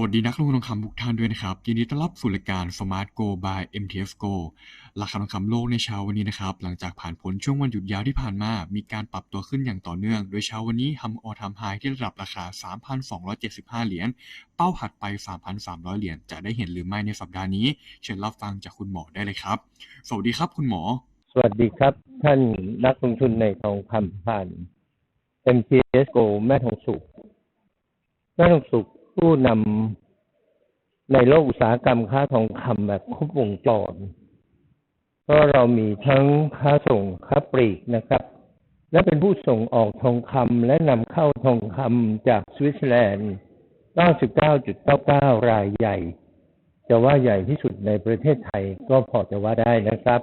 สวัสดีนักลงทุนทองคำทุกท่านด้วยนะครับ ยินดีต้อนรับสู่รายการ Smart Go by MTF Go ราคาทองคำโลกในเช้าวันนี้นะครับ หลังจากผ่านพ้นช่วงวันหยุดยาวที่ผ่านมา มีการปรับตัวขึ้นอย่างต่อเนื่อง โดยเช้าวันนี้ทำออทามไฮที่ระดับราคา 3,275 เหรียญ เป้าถัดไป 3,300 เหรียญ จะได้เห็นหรือไม่ในสัปดาห์นี้ เชิญรับฟังจากคุณหมอได้เลยครับ สวัสดีครับคุณหมอ สวัสดีครับ ท่านนักลงทุนในทองคำผ่าน MTS Go แม่ทองสุขแม่ทองสุข ผู้นำในโลกอุตสาหกรรมค้าทองคำแบบครบวงจรเพราะเรามีทั้งค้าส่งค้าปลีกนะครับ และเป็นผู้ส่งออกทองคำและนำเข้าทองคำจากสวิตเซอร์แลนด์ 99.99 รายใหญ่ จะว่าใหญ่ที่สุดในประเทศไทยก็พอจะว่าได้นะครับ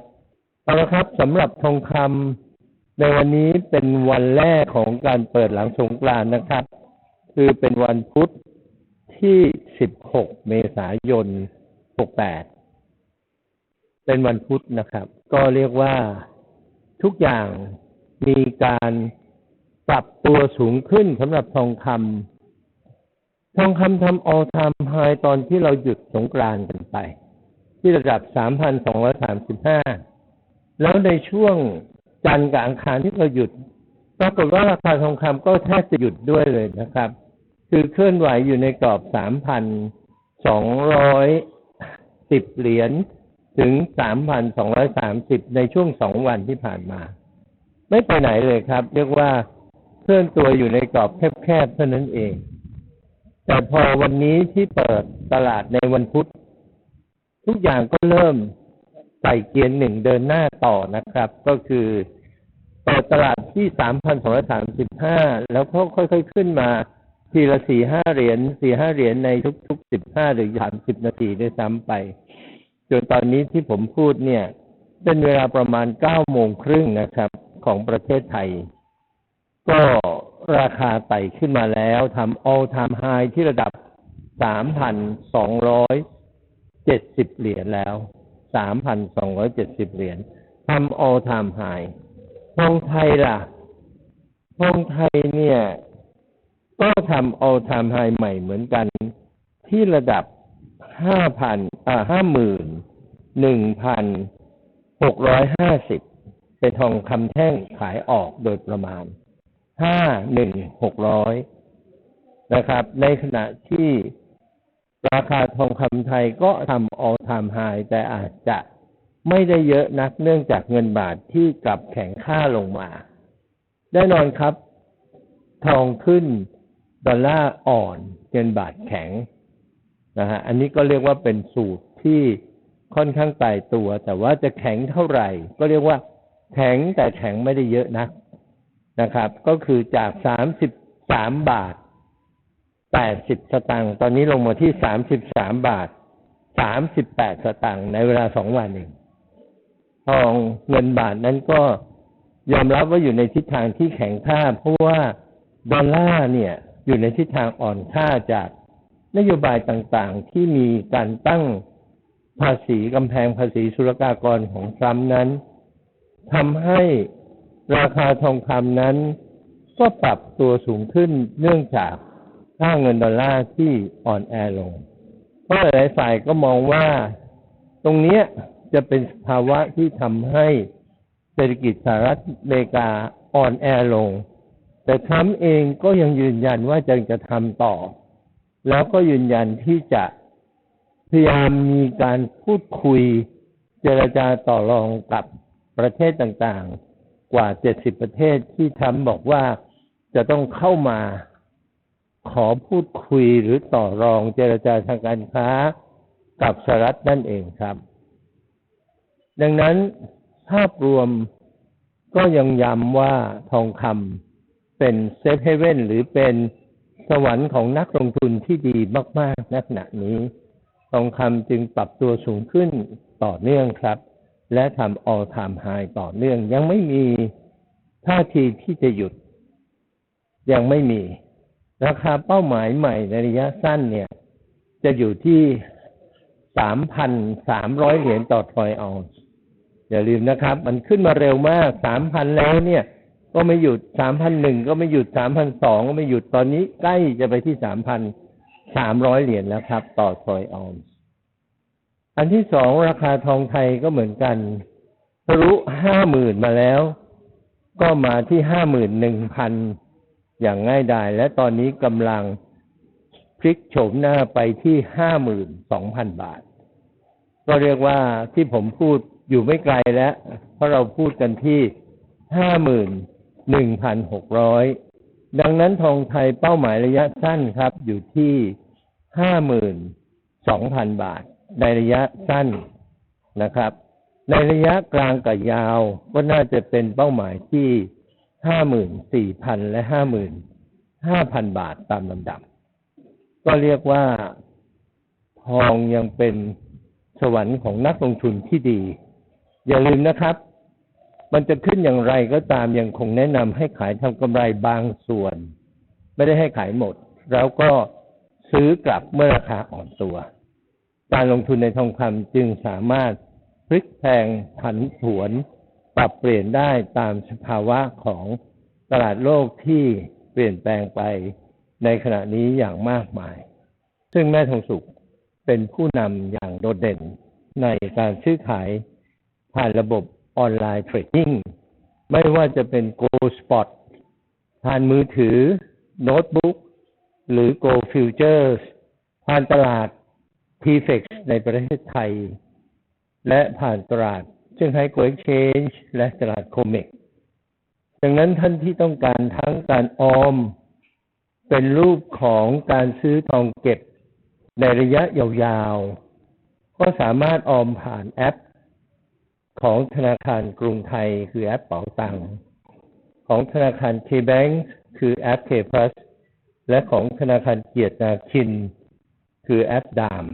เอาละครับสำหรับทองคำในวันนี้เป็นวันแรกของการเปิดหลังสงกรานนะครับ คือเป็นวันพุธ ที่16เมษายน68เป็นวันพุธนะครับ ก็เรียกว่าทุกอย่างมีการปรับตัวสูงขึ้นสำหรับทองคำทองคำทำ all time high ตอนที่เราหยุดสงกรานกันไป ที่ระดับ 3,235 แล้วในช่วงจันทร์กับอังคารที่เราหยุดปรากฏว่าราคาทองคำก็แทบจะหยุดด้วยเลยนะครับ คือเคลื่อนไหวอยู่ในกรอบ3,210เหรียญถึง3,230ในช่วงสองวันที่ผ่านมา ไม่ไปไหนเลยครับ เรียกว่าเคลื่อนตัวอยู่ในกรอบแคบๆเท่านั้นเอง แต่พอวันนี้ที่เปิดตลาดในวันพุธ ทุกอย่างก็เริ่มใส่เกียร์หนึ่งเดินหน้าต่อนะครับ ก็คือเปิดตลาดที่3,235แล้วก็ค่อยๆขึ้นมา ทีละสี่ห้าเหรียญสี่ห้าเหรียญในทุกๆสิบห้าหรือสามสิบนาทีด้วยซ้ำไป จนตอนนี้ที่ผมพูดเนี่ย เป็นเวลาประมาณเก้าโมงครึ่งนะครับ ของประเทศไทย ก็ราคาไต่ขึ้นมาแล้วทำ all time high ที่ระดับ3,270เจ็ดสิบเหรียญแล้ว3,270เหรียญทำ all time high ทองไทยล่ะทองไทยเนี่ย ก็ทำ all time high ใหม่เหมือนกัน ที่ระดับ5,000อ่า51,650เป็นทองคำแท่งขายออกโดยประมาณ51,600นะครับ ในขณะที่ราคาทองคำไทยก็ทำ all time high แต่อาจจะไม่ได้เยอะนักเนื่องจากเงินบาทที่กลับแข็งค่าลงมา แน่นอนครับ ทองขึ้น ดอลลาร์อ่อนเงินบาทแข็งนะฮะอันนี้ก็เรียกว่าเป็นสูตรที่ค่อนข้างตายตัว แต่ว่าจะแข็งเท่าไหร่ ก็เรียกว่า แข็งแต่แข็งไม่ได้เยอะนักนะครับ ก็คือจากสามสิบสามบาทแปดสิบสตางค์ตอนนี้ลงมาที่สามสิบสามบาทสามสิบแปดสตางค์ในเวลาสองวันเองทองเงินบาทนั้นก็ยอมรับว่าอยู่ในทิศทางที่แข็งค่า เพราะว่าดอลลาร์เนี่ย อยู่ในทิศทางอ่อนค่าจากนโยบายต่างๆ ที่มีการตั้งภาษีกำแพงภาษีสุลกากรของทรัมป์นั้นทำให้ราคาทองคำนั้น ก็ปรับตัวสูงขึ้นเนื่องจากค่าเงินดอลลาร์ที่อ่อนแอลง เพราะหลายฝ่ายก็มองว่าตรงนี้จะเป็นสภาวะที่ทำให้เศรษฐกิจสหรัฐอเมริกาอ่อนแอลง แต่ทรัมป์เองก็ยังยืนยันว่าจะจะทำต่อ แล้วก็ยืนยันที่จะพยายามมีการพูดคุยเจรจาต่อรองกับประเทศต่างๆ กว่า 70 ประเทศที่ทรัมป์บอกว่าจะต้องเข้ามาขอพูดคุยหรือต่อรองเจรจาทางการค้ากับสหรัฐนั่นเองครับ ดังนั้นภาพรวมก็ยังย้ำว่าทองคำ เป็นเซฟเฮเว่นหรือเป็นสวรรค์ของนักลงทุนที่ดีมากๆณขณะนี้ ทองคำจึงปรับตัวสูงขึ้นต่อเนื่องครับ และทำ all time high ต่อเนื่อง ยังไม่มีท่าทีที่จะหยุด ยังไม่มี ราคาเป้าหมายใหม่ในระยะสั้นเนี่ย จะอยู่ที่สามพันสามร้อยเหรียญต่อทรอยออนซ์อย่าลืมนะครับ มันขึ้นมาเร็วมากสามพันแล้วเนี่ย ก็ไม่หยุดสามพันหนึ่งก็ไม่หยุดสามพันสองก็ไม่หยุดตอนนี้ใกล้จะไปที่สามพันสามร้อยเหรียญแล้วครับ ต่อทอยออนอันที่สองราคาทองไทยก็เหมือนกันทะลุห้าหมื่นมาแล้ว ก็มาที่ห้าหมื่นหนึ่งพันอย่างง่ายดาย และตอนนี้กำลังพลิกโฉมหน้าไปที่ห้าหมื่นสองพันบาท ก็เรียกว่าที่ผมพูดอยู่ไม่ไกลแล้ว เพราะเราพูดกันที่ห้าหมื่น หนึ่งพันหกร้อยดังนั้นทองไทยเป้าหมายระยะสั้นครับ อยู่ที่ห้าหมื่นสองพันบาท ในระยะสั้นนะครับ ในระยะกลางกับยาวก็น่าจะเป็นเป้าหมายที่ห้าหมื่นสี่พันและห้าหมื่นห้าพันบาทตามลำดับ ก็เรียกว่าทองยังเป็นสวรรค์ของนักลงทุนที่ดี อย่าลืมนะครับ มันจะขึ้นอย่างไรก็ตามยังคงแนะนำให้ขายทำกำไรบางส่วน ไม่ได้ให้ขายหมด แล้วก็ซื้อกลับเมื่อราคาอ่อนตัว การลงทุนในทองคำจึงสามารถพลิกแพลงผันผวน ปรับเปลี่ยนได้ตามสภาวะของตลาดโลกที่เปลี่ยนแปลงไปในขณะนี้อย่างมากมาย ซึ่งแม่ทองสุขเป็นผู้นำอย่างโดดเด่นในการซื้อขายผ่านระบบ ออนไลน์เทรดดิ้งไม่ว่าจะเป็น Go Spot ผ่านมือถือ โน้ตบุ๊กหรือ Go Futures ผ่านตลาด PFEX ในประเทศไทย และผ่านตลาดซี่งไฮ้ Go Exchange และตลาดโคเมกดังนั้นท่านที่ต้องการทั้งการออม เป็นรูปของการซื้อทองเก็บในระยะยาวๆ ก็สามารถออมผ่านแอป ของธนาคารกรุงไทยคือแอปเป๋าตังค์ของธนาคาร K-Bank คือแอป K-Plus และของธนาคารเกียรตินาคิน คือแอปดาม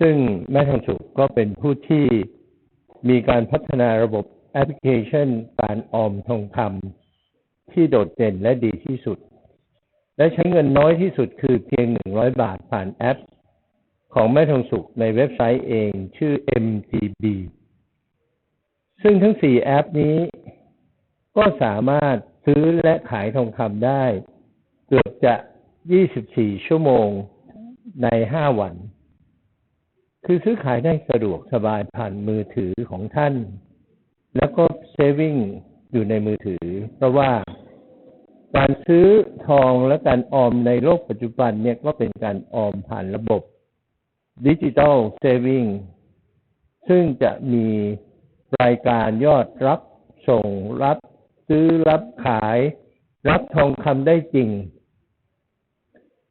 ซึ่งแม่ทองสุขก็เป็นผู้ที่มีการพัฒนาระบบแอปพลิเคชันการออมทองคำที่โดดเด่นและดีที่สุด และใช้เงินน้อยที่สุดคือเพียง 100 บาทผ่านแอป ของแม่ทองสุขในเว็บไซต์เองชื่อ MTB ซึ่งทั้งสี่แอปนี้ ก็สามารถซื้อและขายทองคำได้ เกือบจะ 24 ชั่วโมงใน 5 วัน คือซื้อขายได้สะดวกสบายผ่านมือถือของท่าน แล้วก็เซฟิงอยู่ในมือถือ เพราะว่าการซื้อทองและการออมในโลกปัจจุบันเนี่ยก็เป็นการออมผ่านระบบดิจิ t a ลเซฟิงซึ่งจะมี รายการยอดรับส่งรับ ซื้อรับขาย รับทองคำได้จริง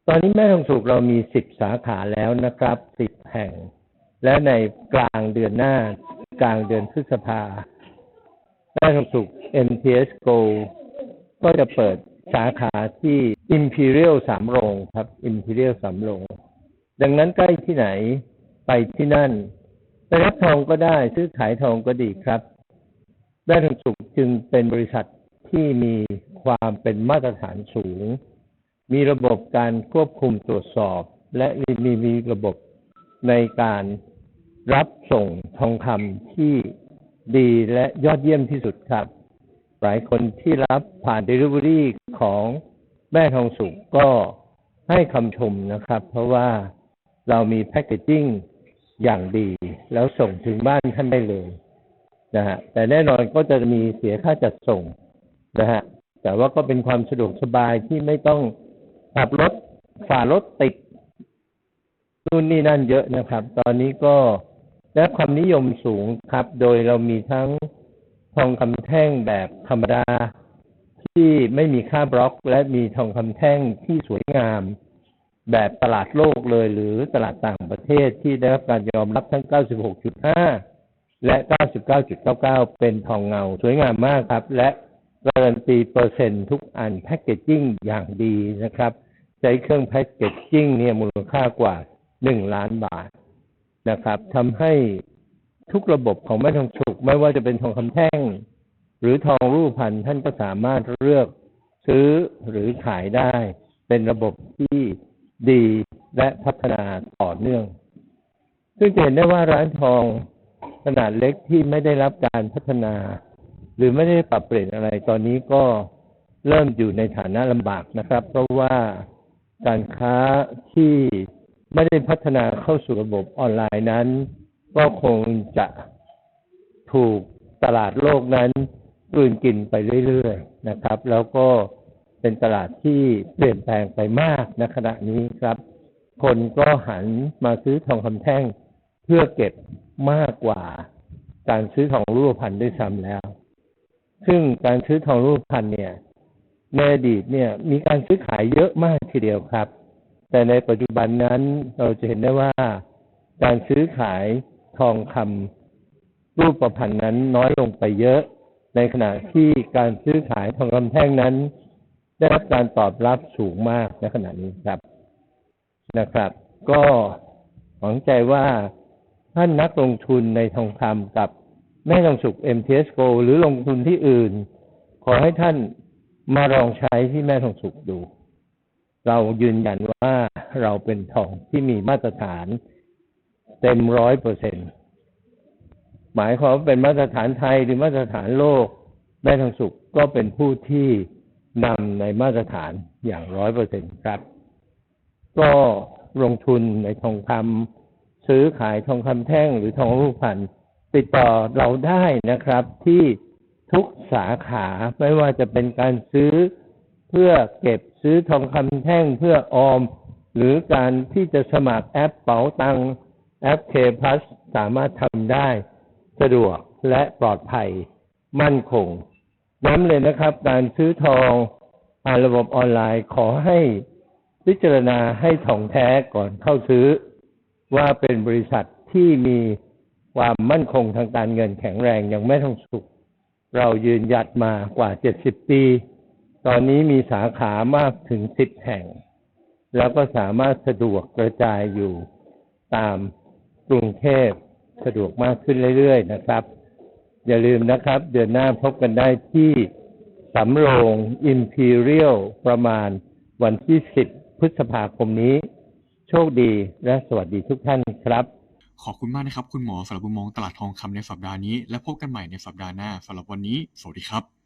ตอนนี้แม่ทองสุกเรามีสิบสาขาแล้วนะครับสิบแห่ง และในกลางเดือนหน้ากลางเดือนพฤษภาแม่ทองสุก MTS Go ก็จะเปิดสาขาที่ Imperial สามโรงครับ Imperial สามโรง ดังนั้นใกล้ที่ไหนไปที่นั่น รับทองก็ได้ซื้อขายทองก็ดีครับแม่ทองสุขจึงเป็นบริษัทที่มีความเป็นมาตรฐานสูง มีระบบการควบคุมตรวจสอบ และมีมีระบบในการรับส่งทองคำที่ดีและยอดเยี่ยมที่สุดครับ หลายคนที่รับผ่าน Delivery ของแม่ทองสุกก็ให้คำชมนะครับ เพราะว่าเรามีแพคเกจจิ้ง อย่างดี แล้วส่งถึงบ้านท่านได้เลยนะฮะแต่แน่นอนก็จะมีเสียค่าจัดส่งนะฮะแต่ว่าก็เป็นความสะดวกสบายที่ไม่ต้องขับรถฝ่ารถติดนู่นนี่นั่นเยอะนะครับ ตอนนี้ก็ได้ความนิยมสูงครับ โดยเรามีทั้งทองคำแท่งแบบธรรมดาที่ไม่มีค่าบล็อก และมีทองคำแท่งที่สวยงาม แบบตลาดโลกเลย หรือตลาดต่างประเทศที่ได้รับการยอมรับทั้ง 96.5 และ 99.99 เป็นทองเงา สวยงามมากครับ และการันตีเปอร์เซ็นต์ทุกอันแพ็กเกจจิ้งอย่างดีนะครับ ใช้เครื่องแพ็กเกจจิ้งเนี่ยมูลค่ากว่า 1 ล้านบาทนะครับทำให้ทุกระบบของแม่ทองสุกไม่ว่าจะเป็นทองคำแท่ง หรือทองรูปพันธ์ท่านก็สามารถเลือกซื้อหรือขายได้ เป็นระบบที่ ดีและพัฒนาต่อเนื่อง ซึ่งจะเห็นได้ว่าร้านทองขนาดเล็กที่ไม่ได้รับการพัฒนา หรือไม่ได้ปรับเปลี่ยนอะไรตอนนี้ก็เริ่มอยู่ในฐานะลำบากนะครับ เพราะว่าการค้าที่ไม่ได้พัฒนาเข้าสู่ระบบออนไลน์นั้น ก็คงจะถูกตลาดโลกนั้นกลืนกินไปเรื่อยๆนะครับ แล้วก็ เป็นตลาดที่เปลี่ยนแปลงไปมากในขณะนี้ครับ คนก็หันมาซื้อทองคำแท่งเพื่อเก็บมากกว่าการซื้อทองรูปพรรณด้วยซ้ำแล้ว ซึ่งการซื้อทองรูปพรรณเนี่ยในอดีตเนี่ยมีการซื้อขายเยอะมากทีเดียวครับ แต่ในปัจจุบันนั้นเราจะเห็นได้ว่าการซื้อขายทองคำรูปประพันธ์นั้นน้อยลงไปเยอะ ในขณะที่การซื้อขายทองคำแท่งนั้น ได้รับการตอบรับสูงมากในขณะนี้ครับนะครับ ก็หวังใจว่าท่านนักลงทุนในทองคำกับแม่ทองสุก MTS Go หรือลงทุนที่อื่น ขอให้ท่านมาลองใช้ที่แม่ทองสุกดู เรายืนยันว่าเราเป็นทองที่มีมาตรฐานเต็มร้อยเปอร์เซ็นหมายความว่าเป็นมาตรฐานไทยหรือมาตรฐานโลกแม่ทองสุกก็เป็นผู้ที่ นำในมาตรฐานอย่างร้อยเปอร์เซ็นครับ ก็ลงทุนในทองคำซื้อขายทองคำแท่งหรือทองรูปพรรณติดต่อเราได้นะครับที่ทุกสาขาไม่ว่าจะเป็นการซื้อเพื่อเก็บซื้อทองคำแท่งเพื่อออม หรือการที่จะสมัครแอปเป๋าตังแอปเคพัสสามารถทำได้ สะดวกและปลอดภัยมั่นคง ย้ำเลยนะครับ การซื้อทองผ่านระบบออนไลน์ขอให้พิจารณาให้ถ่องแท้ก่อนเข้าซื้อ ว่าเป็นบริษัทที่มีความมั่นคงทางการเงินแข็งแรงอย่างแม่ทองสุข เรายืนหยัดมากว่า70ปี ตอนนี้มีสาขามากถึง10แห่ง แล้วก็สามารถสะดวกกระจายอยู่ตามกรุงเทพสะดวกมากขึ้นเรื่อยๆนะครับ อย่าลืมนะครับ เดือนหน้าพบกันได้ที่สำโรง Imperial ประมาณวันที่ 10 พฤษภาคมนี้ โชคดีและสวัสดีทุกท่านครับ ขอบคุณมากนะครับ คุณหมอสำหรับมุมมองตลาดทองคำในสัปดาห์นี้ และพบกันใหม่ในสัปดาห์หน้าสำหรับวันนี้ สวัสดีครับ